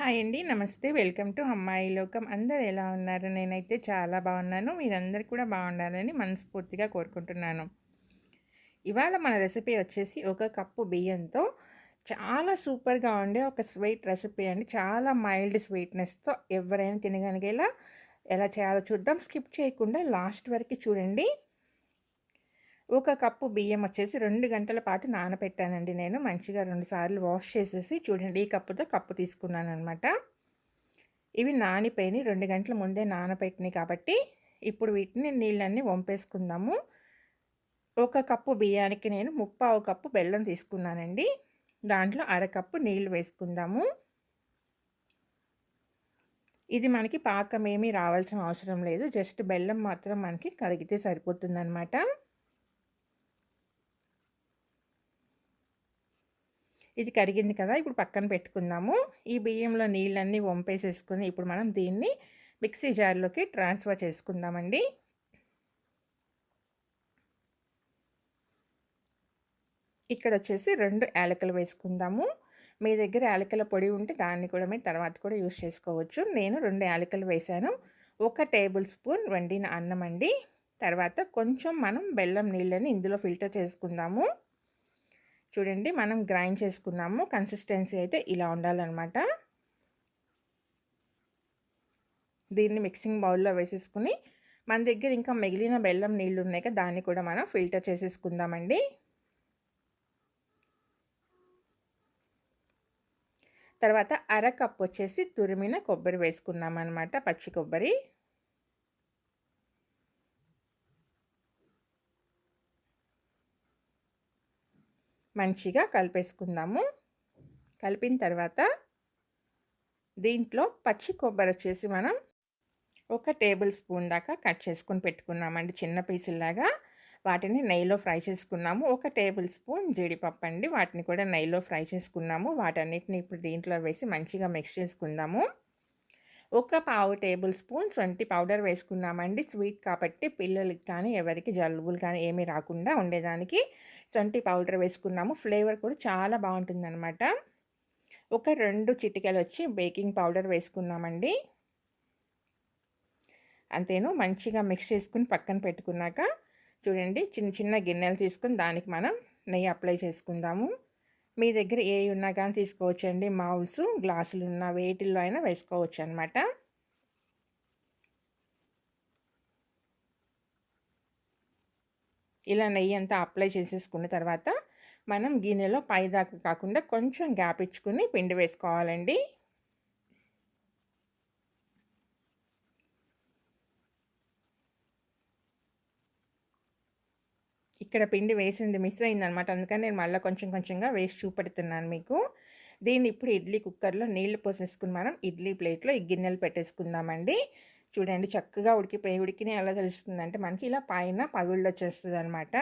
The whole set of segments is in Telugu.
హాయ్ అండి. నమస్తే. వెల్కమ్ టు అమ్మాయి లోకం. అందరు ఎలా ఉన్నారు? నేనైతే చాలా బాగున్నాను. మీరందరు కూడా బాగుండాలని మనస్ఫూర్తిగా కోరుకుంటున్నాను. ఇవాళ మన రెసిపీ వచ్చేసి ఒక కప్పు బియ్యంతో చాలా సూపర్గా ఉండే ఒక స్వీట్ రెసిపీ అండి. చాలా మైల్డ్ స్వీట్నెస్తో ఎవరైనా తినగలిగేలా ఎలా చేయాలో చూద్దాం. స్కిప్ చేయకుండా లాస్ట్ వరకు చూడండి. ఒక కప్పు బియ్యం వచ్చేసి రెండు గంటల పాటు నానబెట్టానండి నేను. మంచిగా రెండుసార్లు వాష్ చేసేసి చూడండి ఈ కప్పుతో కప్పు తీసుకున్నాను అనమాట ఇవి నానిపోయినాయి రెండు గంటల ముందే నానబెట్టినాయి కాబట్టి ఇప్పుడు వీటిని నీళ్ళన్నీ వంపేసుకుందాము. ఒక కప్పు బియ్యానికి నేను ముప్పావు కప్పు బెల్లం తీసుకున్నానండి. దాంట్లో అరకప్పు నీళ్ళు వేసుకుందాము. ఇది మనకి పాకం ఏమీ రావాల్సిన అవసరం లేదు జస్ట్ బెల్లం మాత్రం మనకి కరిగితే సరిపోతుందన్నమాట. ఇది కరిగింది కదా ఇప్పుడు పక్కన పెట్టుకుందాము. ఈ బియ్యంలో నీళ్ళన్నీ వంపేసేసుకుని ఇప్పుడు మనం దీన్ని మిక్సీ జార్లోకి ట్రాన్స్ఫర్ చేసుకుందామండి. ఇక్కడ వచ్చేసి రెండు యాలకలు వేసుకుందాము. మీ దగ్గర యాలకల పొడి ఉంటే దాన్ని కూడా మీరు తర్వాత కూడా యూస్ చేసుకోవచ్చు. నేను రెండు యాలకలు వేసాను. ఒక టేబుల్ స్పూన్ వండిన అన్నం అండి. తర్వాత కొంచెం మనం బెల్లం నీళ్ళని ఇందులో ఫిల్టర్ చేసుకుందాము. చూడండి మనం గ్రైండ్ చేసుకున్నాము. కన్సిస్టెన్సీ అయితే ఇలా ఉండాలన్నమాట. దీన్ని మిక్సింగ్ బౌల్లో వేసేసుకుని మన దగ్గర ఇంకా మిగిలిన బెల్లం నీళ్ళు ఉన్నాయి కదా దాన్ని కూడా మనం ఫిల్టర్ చేసేసుకుందామండి. తర్వాత అర కప్ వచ్చేసి తురిమిన కొబ్బరి వేసుకున్నాం అనమాట పచ్చి కొబ్బరి. మంచిగా కలిపేసుకుందాము. కలిపిన తర్వాత దీంట్లో పచ్చి కొబ్బరి వచ్చేసి మనం ఒక టేబుల్ స్పూన్ దాకా కట్ చేసుకుని పెట్టుకున్నామండి. చిన్న పీసుల్లాగా వాటిని నెయ్యిలో ఫ్రై చేసుకున్నాము. ఒక టేబుల్ స్పూన్ జీడిపప్పు అండి. వాటిని కూడా నెయ్యిలో ఫ్రై చేసుకున్నాము. వాటన్నిటిని ఇప్పుడు దీంట్లో వేసి మంచిగా మిక్స్ చేసుకుందాము. ఒక పావు టేబుల్ స్పూన్ సొంటి పౌడర్ వేసుకున్నామండి. స్వీట్ కాబట్టి పిల్లలకి కానీ ఎవరికి జలుబులు కానీ ఏమీ రాకుండా ఉండేదానికి సొంటి పౌడర్ వేసుకున్నాము. ఫ్లేవర్ కూడా చాలా బాగుంటుందన్నమాట. ఒక రెండు చిటికలు వచ్చి బేకింగ్ పౌడర్ వేసుకున్నామండి. అంతేను మంచిగా మిక్స్ చేసుకుని పక్కన పెట్టుకున్నాక చూడండి చిన్న చిన్న గిన్నెలు తీసుకుని దానికి మనం నెయ్యి అప్లై చేసుకుందాము. మీ దగ్గర ఏ ఉన్నా కానీ తీసుకోవచ్చండి. మౌల్స్ గ్లాసులు ఉన్న వేటిల్లో అయినా వేసుకోవచ్చు అనమాట ఇలా నెయ్యి అంతా అప్లై చేసేసుకున్న తర్వాత మనం గిన్నెలో పైదాకా కాకుండా కొంచెం గ్యాప్ ఇచ్చుకుని పిండి వేసుకోవాలండి. ఇక్కడ పిండి వేసింది మిస్ అయిందనమాట. అందుకని నేను మళ్ళీ కొంచెం కొంచెంగా వేసి చూపెడుతున్నాను మీకు. దీన్ని ఇప్పుడు ఇడ్లీ కుక్కర్లో నీళ్ళు పోసేసుకుని మనం ఇడ్లీ ప్లేట్లో ఈ గిన్నెలు పెట్టేసుకుందామండి. చూడండి చక్కగా ఉడికిపోయి ఉడికిన ఎలా తెలుస్తుంది అంటే మనకి ఇలా పైన పగుళ్ళు వచ్చేస్తుంది అనమాట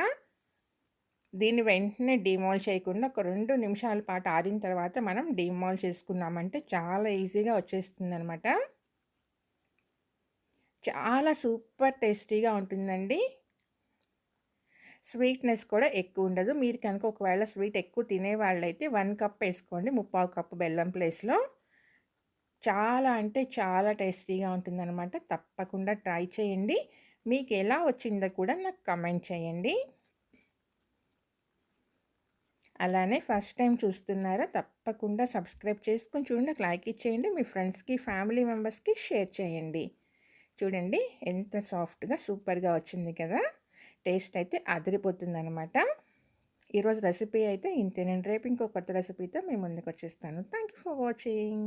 దీన్ని వెంటనే డిమాల్ చేయకుండా ఒక రెండు నిమిషాల పాటు ఆరిన తర్వాత మనం డిమాల్ చేసుకున్నామంటే చాలా ఈజీగా వచ్చేస్తుంది అనమాట చాలా సూపర్ టేస్టీగా ఉంటుందండి. స్వీట్నెస్ కూడా ఎక్కువ ఉండదు. మీరు కనుక ఒకవేళ స్వీట్ ఎక్కువ తినేవాళ్ళైతే వన్ కప్ వేసుకోండి. ముప్పావు కప్పు బెల్లం ప్లేస్లో. చాలా అంటే చాలా టేస్టీగా ఉంటుందన్నమాట. తప్పకుండా ట్రై చేయండి. మీకు ఎలా వచ్చిందో కూడా నాకు కమెంట్ చేయండి. అలానే ఫస్ట్ టైం చూస్తున్నారా తప్పకుండా సబ్స్క్రైబ్ చేసుకొని చూడండి. లైక్ ఇచ్చేయండి. మీ ఫ్రెండ్స్కి ఫ్యామిలీ మెంబర్స్కి షేర్ చేయండి. చూడండి ఎంత సాఫ్ట్గా సూపర్గా వచ్చింది కదా. టేస్ట్ అయితే అదిరిపోతుంది అనమాట ఈరోజు రెసిపీ అయితే ఇంతేనండి. రేపు ఇంకో కొత్త రెసిపీతో మేము ముందుకు వచ్చేస్తాను థ్యాంక్ యూ ఫర్ వాచింగ్.